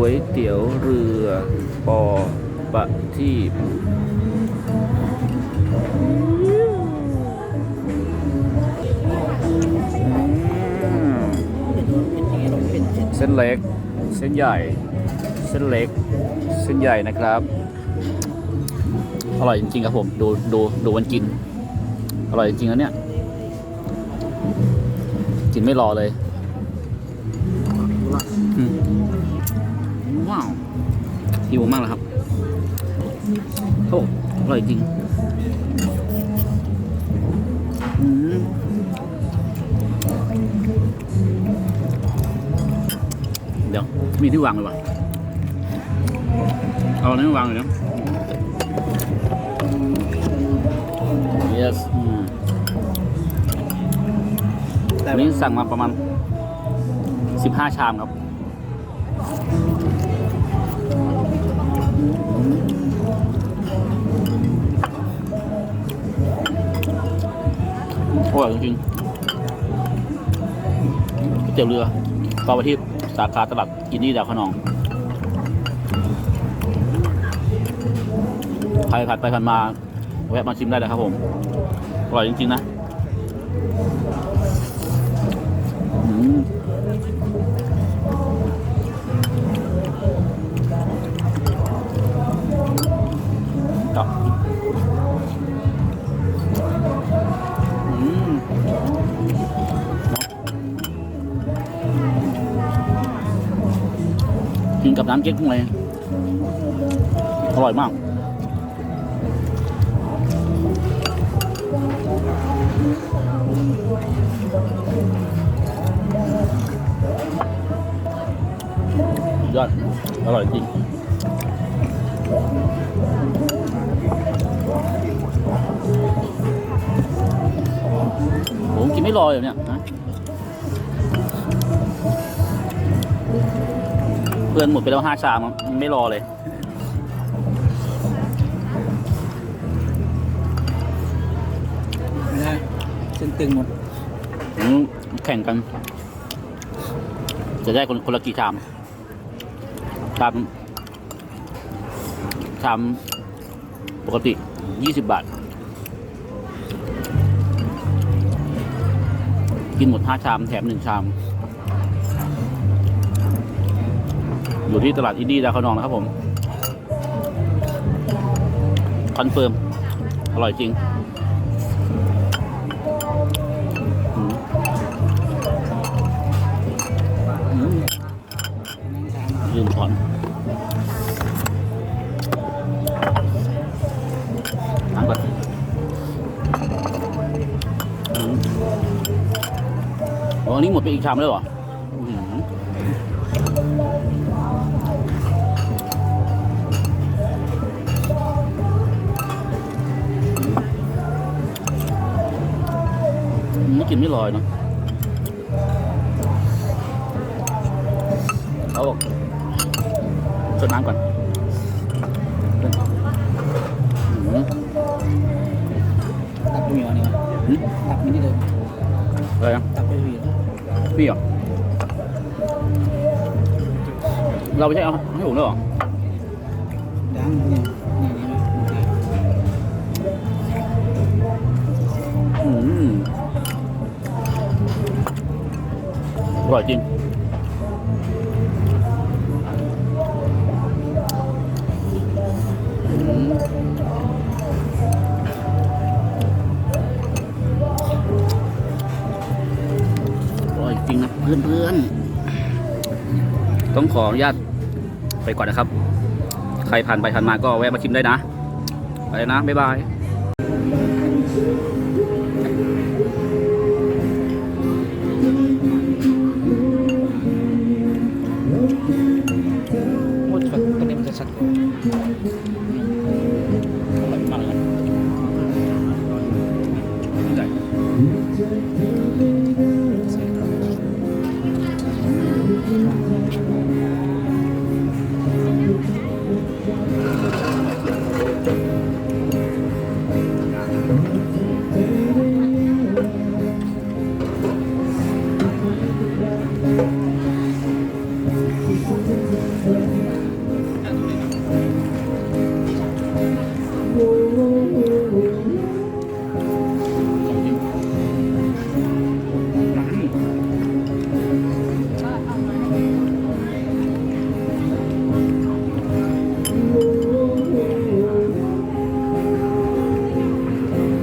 ก๋วยเตี๋ยวเรือปอประทีปเส้นเล็ก เส้นใหญ่ เส้นเล็ก เส้นใหญ่นะครับ อร่อยจริงๆครับผม ดูดูดูวันกิน อร่อยจริงๆนะเนี่ย กินไม่รอเลย อืมาวหิวมากเลยครับโอ้อร่อยจริงอืมเดี๋ยว มีที่วางเลยวะเอาอันนี้มาวางเลยนะ yes อืมแต่วันนี้สั่งมาประมาณ 15 ชามครับ อยจริงๆเตี๋ยวเรือปลาประทีปสาขาตลาดอินดี้ดาวขนองใครผ่านไปผ่านมาแวะมาชิมได้เลยครับผม อร่อยจริง ๆ นะ อืม กินกับน้ำเก๊กฮวยอร่อยมากยอด อร่อยจริงผมกินไม่รออยู่เนี่ยนะ พื่อนหมดไปแล้วห้าชามอะไม่รอเลยไม่ได้เส้นตึงหมดอืมแข่งกัน จะได้คนคนละกี่ชามชามชามปกติยี่สิบบาท กินหมดห้าชามแถมหนึ่งชาม อยู่ที่ตลาดอินดี้ดาวขนองนะครับผม คอนเฟิร์ม อร่อยจริงอืมอืมลืมถอนน้ำก่อนอ๋อนนี้หมดไปอีกชามแล้วเหรอ อืมไม่กินไม่ลอยเนาะเอาบอกชดน้ำก่อนอืมตักไม่มีอันนี้อืมตักไม่ได้เลยอะไรนะตักไม่มีพี่เหรอเราไม่ใช่เอาให้ผมด้วยเหรอดังเนี่ย อร่อยจริง อร่อยจริงนะเพื่อนๆต้องขออนุญาตไปก่อนนะครับ ใครผ่านไปผ่านมาก็แวะมาชิมได้นะ ไปนะ บ๊ายบาย Mm-hmm.